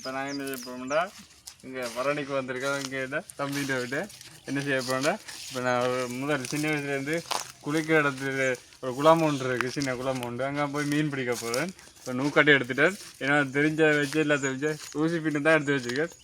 இப்போ நாங்கள் என்ன செய்ய போகிறோம்டா இங்கே வரணிக்கு வந்திருக்கோம் இங்கே தம்பிகிட்ட விட்டு என்ன செய்ய போகிறோம்டா இப்போ நான் ஒரு முதல் சின்ன வயசுலேருந்து குளிக்கிற இடத்துல ஒரு குளம் ஒன்று இருக்குது சின்ன குளம் உண்டு அங்கே போய் மீன் பிடிக்க போகிறேன் இப்போ நூக்காட்டி எடுத்துட்டேன். ஏன்னா தெரிஞ்ச வச்சு இல்லை தெரிஞ்ச ஊசி பின்னு தான் எடுத்து வச்சுருக்கேன்.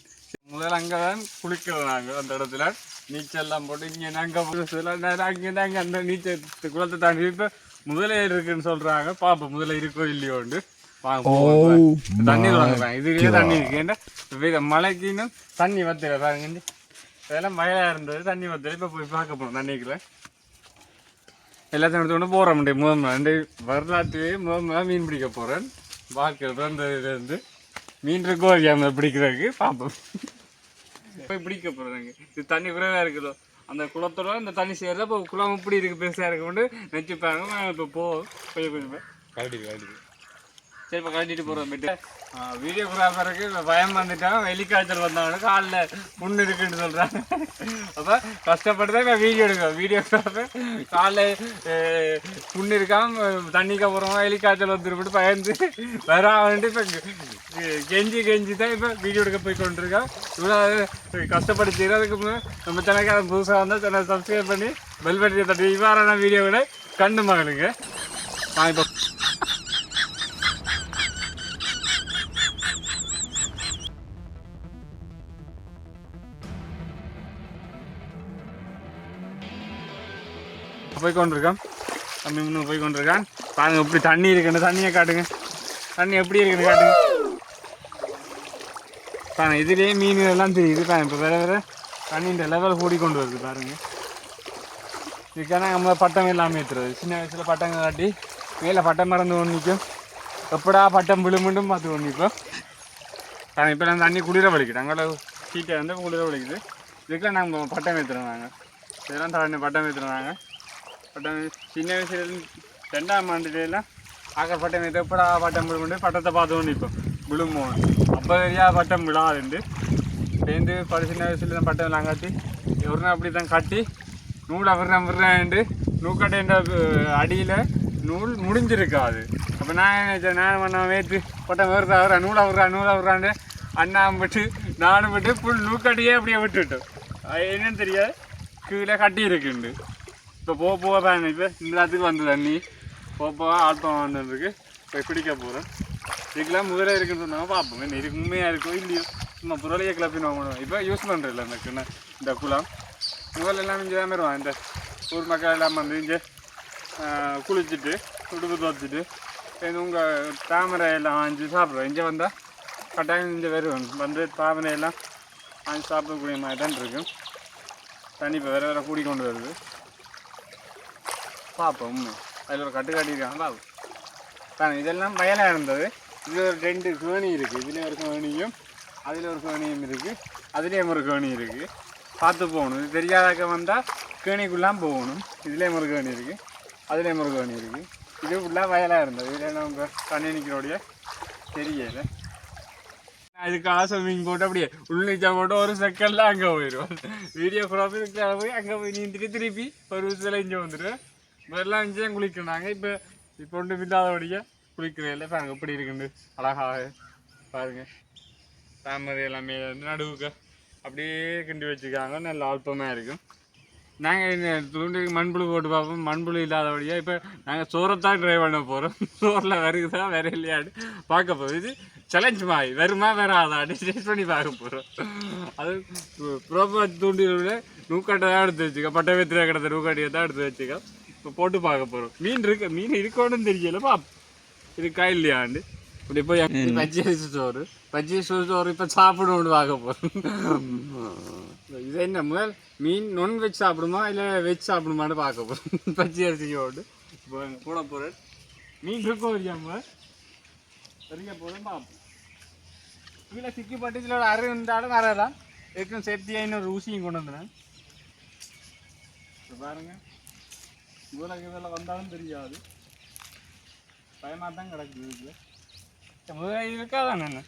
முதல்ல அங்கே தான் குளிக்கிறோம் நாங்கள் அந்த இடத்துல. நீச்சல்லாம் போட்டு இங்கே நாங்கள் அங்கே நாங்கள் அந்த நீச்சல் குளத்தை தாண்டி இப்போ முதலே இருக்குன்னு சொல்கிறாங்க பார்ப்போம் முதல்ல இருக்கோ இல்லையோண்டு. வாங்க போவோம். தண்ணி வாங்க இதுலயே தண்ணி இருக்கு. ஏன்னா வெயில் மழைக்கு இன்னும் தண்ணி வத்தல பாருங்க. இதெல்லாம் மழையா இருந்தது தண்ணி வத்தல இப்போ போய் பார்க்க போறோம் தண்ணிக்குள்ள. எல்லாத்தையும் எடுத்து கொண்டு போகிறோம் முதல் ரெண்டு வரலாற்றுலேயே முதல் மீன் பிடிக்க போகிறேன் பார்க்குறது அந்த இதுலேருந்து மீன் இருக்கோ இல்லையா பிடிக்கிறதுக்கு. பார்ப்போம் போய் பிடிக்க போகிறாங்க இது தண்ணி குறைவாக இருக்குதோ? அந்த குளத்தோட இந்த தண்ணி சேர்றத இப்போ குளம் இப்படி இருக்கு பெருசாக இருக்கும்னு நினச்சிப்பாங்க இப்போ போ. போய் கொஞ்சம் கரடி கரடி சரி இப்போ கட்டிட்டு போகிறோம் வீடியோகிராஃபருக்கு பயம் வந்துட்டான் வெளிக்காய்ச்சல் வந்தவனு காலில் புண்ணு இருக்குன்னு சொல்கிறாங்க அப்போ கஷ்டப்பட்டு தான் இப்போ வீடியோ எடுக்கிறோம் வீடியோகிராஃபர் காலில் புண்ணு இருக்காம தண்ணிக்க போகிறோம் வெளிக்காய்ச்சல் வந்துருப்பிட்டு பயந்து வராமன்ட்டு இப்போ கெஞ்சி கெஞ்சி தான் இப்போ வீடியோ எடுக்க போய் கொண்டிருக்கோம் இவ்வளோ கஷ்டப்பட்டு செய்கிறதுக்கு நம்ம சேனலுக்கு புதுசாக வந்தால் சேனல் சப்ஸ்கிரைப் பண்ணி பெல் பட்டியை தட்டி இவ்வாறான வீடியோகளை கண்டு மகளுங்க நான் இப்போ போய் கொண்டிருக்கான் தம்பி முன்னுக்கு போய் கொண்டிருக்கான். பாருங்க எப்படி தண்ணி இருக்குன்னு தண்ணியை காட்டுங்க. தண்ணி எப்படி இருக்குன்னு காட்டுங்க. பாருங்க இதுலேயே மீன் எல்லாம் தெரியுது. பாருங்க இப்போ வேறு வேறு தண்ணின்ற லெவல் கூடி கொண்டு வருது பாருங்க. இதுக்கான நம்ம பட்டம் இல்லாமல் ஏற்றுறது சின்ன வயசில் பட்டங்க காட்டி மேலே பட்டம் மறந்து ஒன்றிக்கும் எப்படா பட்டம் விழுமுண்டும் பார்த்து ஒன்று பாருங்க இப்போ நான் தண்ணி குளிர வலிக்குது. அங்கே சீட்டை வந்து குளிர வலிக்குது. இதுக்கெல்லாம் நாங்கள் பட்டம் ஏற்றுறோம் நாங்கள் இதெல்லாம் தண்ணி பட்டம் ஏற்றுறோம் நாங்கள் பட்டம் சின்ன வயசுல ரெண்டாம் ஆண்டுலாம் ஆக்கிற பட்டம் இது எப்படா பட்டம் விழுமுண்டு பட்டத்தை பார்த்தோன்னு நிற்போம். விழுமோ அப்போ தெரியா பட்டம் விழாதுண்டு சேர்ந்து படி சின்ன வயசுல தான் பட்டம் எல்லாம் கட்டி ஒரு நாள் அப்படி தான் கட்டி நூலை விடுறேன் விடுறேன்ட்டு நூக்கட்டைன்ற அடியில் நூல் முடிஞ்சிருக்காது. அப்போ நான் என்ன நான் பண்ண வேற்று பட்டம் வருதா வர்றா நூலை விட்றா நூலை விட்றான்னு அண்ணா விட்டு நானும் விட்டு புல் நூக்கட்டையே அப்படியே விட்டுட்டோம். என்னன்னு தெரியாது. கீழே கட்டி இருக்குண்டு இப்போ போக போக தான் இப்போ எல்லாத்துக்கும் வந்து தண்ணி போக போக ஆட்டம் வந்துருக்கு போய் பிடிக்க போகிறோம் இதுக்கெல்லாம் முதலே இருக்குன்னு சொன்னாங்க. பார்ப்போம் என்ன இதுக்கு உண்மையாக இருக்கோ இல்லையோ? சும்மா புரளையை கிளப்பின்னு வாங்கணும் இப்போ யூஸ் பண்ணுறதில்ல இந்த கிண இந்த குளம். முதல்ல எல்லாம் இங்கே தான் வருவான் இந்த ஊர் மக்கள் எல்லாம் வந்து இங்கே குளிச்சுட்டு உடுப்பு துவச்சிட்டு உங்கள் தாமரை எல்லாம் வாங்கி சாப்பிடுவோம் இங்கே வந்தால் கட்டாயம் இங்கே வருவோம் வந்து தாமரை எல்லாம் வாங்கி சாப்பிடக்கூடிய மாதிரி தான் இருக்கும். தண்ணி இப்போ வேறு வேற கூடி கொண்டு வருது. பார்ப்போம் அதில் ஒரு கட்டு காட்டியிருக்காங்க பார்ப்போம் இதெல்லாம் வயலாக இருந்தது. இது ஒரு ரெண்டு கேணி இருக்குது இதில் ஒரு கேணியும் அதில் ஒரு கேணியும் இருக்குது அதுலேயும் ஒரு கேணி இருக்குது பார்த்து போகணும். இது தெரியாதாக்க வந்தால் கேணிக்குள்ளாம் போகணும். இதுலேயும் ஒரு கேணி இருக்குது அதுலேயும் ஒரு கேணி இருக்குது இது ஃபுல்லாக வயலாக இருந்தது. இதில் நம்ம தண்ணி நிற்கிறோடைய தெரியலை. அதுக்காக ஸ்விம்மிங் போட்டு அப்படியே உள்நீச்சா போட்டு ஒரு செகண்ட்ல அங்கே போயிடுவோம் வீடியோ ப்ராஃபிட் போய் அங்கே போய் நீந்திட்டு திருப்பி ஒரு சில இங்கே வந்துடுவேன் முதல்ல இங்கே குளிக்கிறாங்க இப்போ இப்போ ஒன்று இல்லாதபடியே குளிக்கிறேன் இல்லை பாருங்க எப்படி இருக்குண்டு அழகாக பாருங்க. தாமரை எல்லாமே வந்து நடுவுக்கு அப்படியே கிண்டி வச்சுருக்காங்க. நல்ல அல்பமாக இருக்கும். நாங்கள் துண்டு மண்புழு போட்டு பார்ப்போம். மண்புழு இல்லாதபடியாக இப்போ நாங்கள் சோறைத்தான் ட்ரை பண்ண போகிறோம் சோறில் வருகுதா வேற இல்லையாடு பார்க்க போகுது இது சேலஞ்ச் மாதிரி. வருமா வராதா டெஸ்ட் பண்ணி பார்க்க போகிறோம் அது ப்ரோப்பர் தூண்டியில் நூக்காட்டை தான் எடுத்து வச்சுக்கோ பட்டை வெத்திர கிடந்த நூக்காட்டியை தான் எடுத்து வச்சுக்கோ இப்போ போட்டு பார்க்க போகிறோம் மீன் இருக்கு மீன் இருக்கோன்னு தெரியல பாப் இருக்கா இல்லையாண்டு இப்படி போய் பஜ்ஜி சோறு. பஜ்ஜி சோறு இப்போ சாப்பிடணும்னு பார்க்க போகிறோம் இது என்ன முதல்? மீன் நான்வெஜ் சாப்பிடுமா இல்லை வெஜ் சாப்பிடுமான்னு பார்க்க போகிறோம் பஜ்ஜி அரிசியோடு இப்போ கூட போகிறேன் மீன் இருக்கும் வரையாம வரைய போதும் பார்ப்போம். இதில் சிக்கி பட்டு இதில் ஒரு அரை இருந்தாலும் வரலாம் ஏற்கனவே சேஃப்டியாக இன்னொரு ஊசியும் கொண்டு வந்தேன் இப்போ முதலாக வேலை வந்தாலும் தெரியாது. பயமாக தான் கிடக்குது இதில். முதலாக இருக்காதான் என்ன?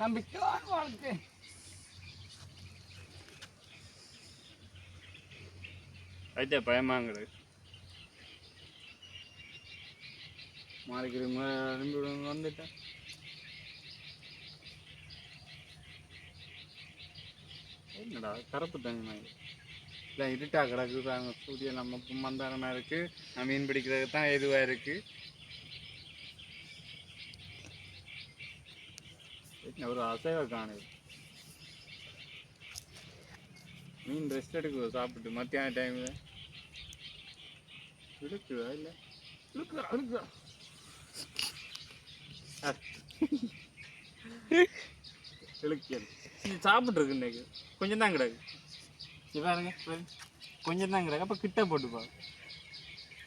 நம்பிக்கைதான் வாழ்க்கை. అయితే பயமாங்கிறது மாறிக்கிற அனுப்பி விடுவாங்க வந்துட்டேன். என்னடா கருப்பு தங்க மாதிரி. இல்லை இருட்டாக கிடக்கு பாருங்க சூரியன் நம்ம மந்தாரமாக இருக்குது நான் மீன் பிடிக்கிறதுக்கு தான் எதுவாக இருக்குது ஒரு அசைவ காணுது மீன் ரெஸ்ட் எடுக்குது சாப்பிட்டு. மத்தியான டைமில் இழுக்குதா இல்லை? இழுக்குதா இழுக்குதா. இழுக்கியது சாப்பிட்ருக்கு இன்னைக்கு. கொஞ்சம் தான் கிடக்கு. இது பாருங்க கொஞ்சம் தான் அப்போ கிட்ட போட்டுப்பா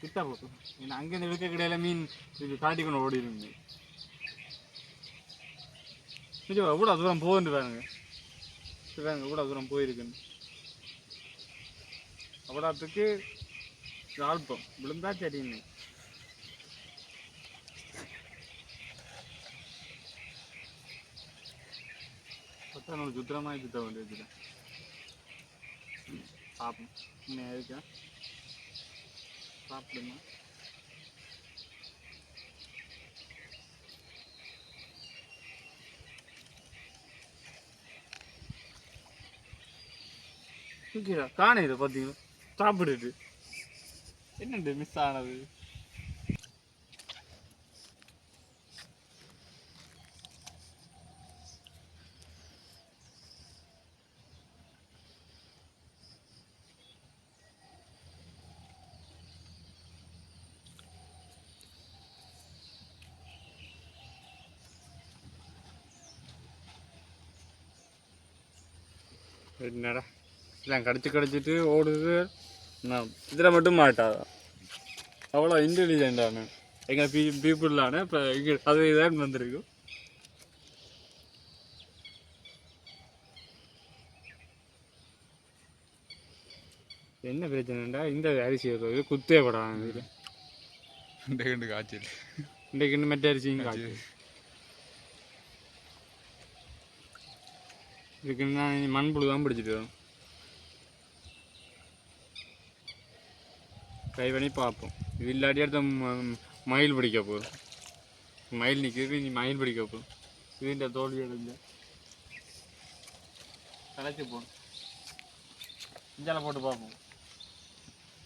கிட்ட போட்டு ஏன்னா அங்கே இந்த விற்க கடையில் மீன் இது காட்டிக்கொண்டு ஓடிடுங்க நிஜமா எவ்வளோ தூரம் போகுது பாருங்க. பாருங்க எவ்வளோ தூரம் போயிருக்குன்னு. அவ்வளோத்துக்கு ஆல்பம் விழுந்தா சரின்னு. பத்தாம் நம்ம சுத்தமாக சுத்த வேண்டியது பார்ப்போம் இன்னும் இருக்கா சாப்பிடுமா ஓகேடா காண இதை பார்த்தீங்களா சாப்பிடுது என்னண்டு மிஸ் ஆனது? என்னடா? எல்லாம் கடிச்சு கடிச்சிட்டு ஓடுது. நான் இதில் மட்டும் மாட்டாதான் அவ்வளோ இன்டெலிஜென்டான எங்கள் பீ பீப்புளான இப்போ இங்கே அது இதான் வந்திருக்கும் என்ன பிரச்சனைடா? இந்த அரிசி வருது குத்தே படாது இதில் கண்டு காய்ச்சல் இன்றைக்கு மெட்ட அரிசியும் காய்ச்சி இதுக்கு நான் மண்புழு தான் பிடிச்சிட்டு வரும். ட்ரை பண்ணி பார்ப்போம். இது இல்லாட்டி அடுத்த ம- மயில் பிடிக்க போதும் மயில் நிற்கிறது நீ மயில் பிடிக்க போதும் இதுன்ற தோல்வி அடைஞ்ச. கலைச்சி போகணும் இஞ்சால போட்டு பார்ப்போம்.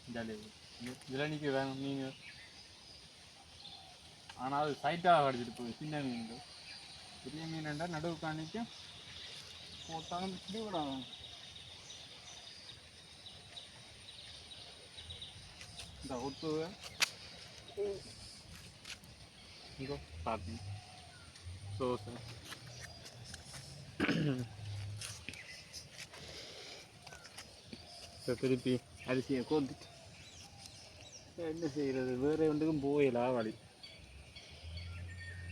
இஞ்சாலே. இதில் நிற்க வேணும் நீங்கள் ஆனால் அது சைட்டாக அடிச்சிட்டு போகுது. சின்ன மீன் பெரிய மீன் என்றால் காணிக்கும் போட்டாலும் இப்படி விடாது இந்த ஒட்டு இங்கோ பார்த்தீங்க சோசை இப்போ திருப்பி அரிசியை கோந்துட்டு என்ன செய்கிறது வேறு ஒன்றுக்கும் போயிலா வழி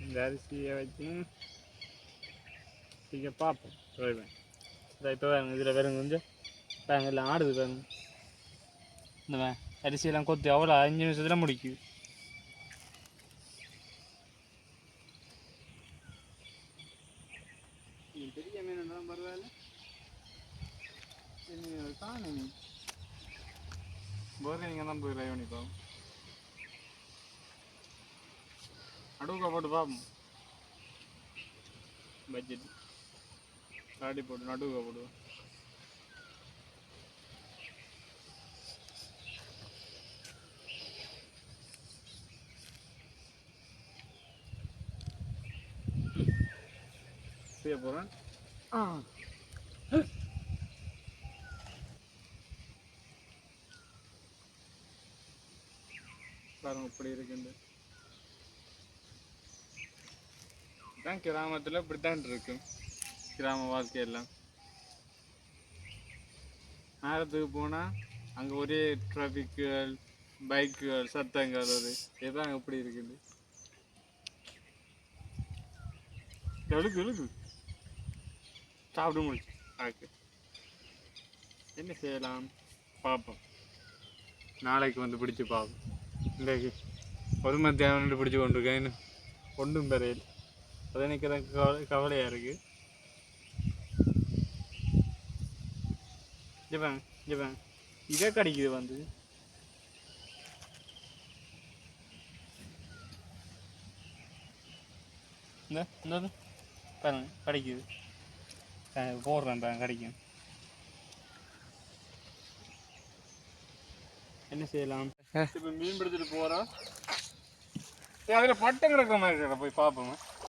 இந்த அரிசியை வச்சு நீங்கள் பார்ப்போம். சொல்லுவேன் இதை இப்போ வேணும் இதில் வேறுங்க கொஞ்சம் பாருங்க எல்லாம் ஆடுது பாருங்க. இந்த அரிசியெல்லாம் கொத்தி அவ்வளோ அஞ்சு நிமிஷத்தில் முடிக்குது. இது பெரிய மீன் தான் பரவாயில்ல. போர் நீங்கள் தான் போய் ட்ரை பண்ணி போட்டு பார்ப்போம் பட்ஜெட் காடி போட்டு நடுவுக்க போடுவோம் செய்ய போகிறேன் ஆ. பாருங்க இப்படி இருக்குண்டு இதான் கிராமத்தில் இப்படித்தான் இருக்கும் கிராம வாழ்க்கையெல்லாம் நேரத்துக்கு போனால் அங்கே ஒரே டிராஃபிக்குகள் பைக்குகள் சத்தங்கள் ஒரு இதுதான் எப்படி இருக்குது? எழுக்கு எழுக்கு. சாப்பிட முடிச்சு. ஆக்கு என்ன செய்யலாம்? பார்ப்போம் நாளைக்கு வந்து பிடிச்சி பார்ப்போம் இன்றைக்கு ஒரு மத்தியானம் பிடிச்சி கொண்டிருக்கேன் இன்னும் ஒன்றும் பெறையில். அது எனக்கு தான் கவலை கவலையாக இருக்குது ஜப்பான் ஜப்பான் இதே கிடைக்குது வந்து. இந்த இந்த பாருங்க கிடைக்குது. போடுறேன் பாருங்க கிடைக்கும் என்ன செய்யலாம்? இப்போ மீன் பிடிச்சிட்டு போகிறோம் அதில் பட்டம் கிடக்கிற மாதிரி போய் பார்ப்போம்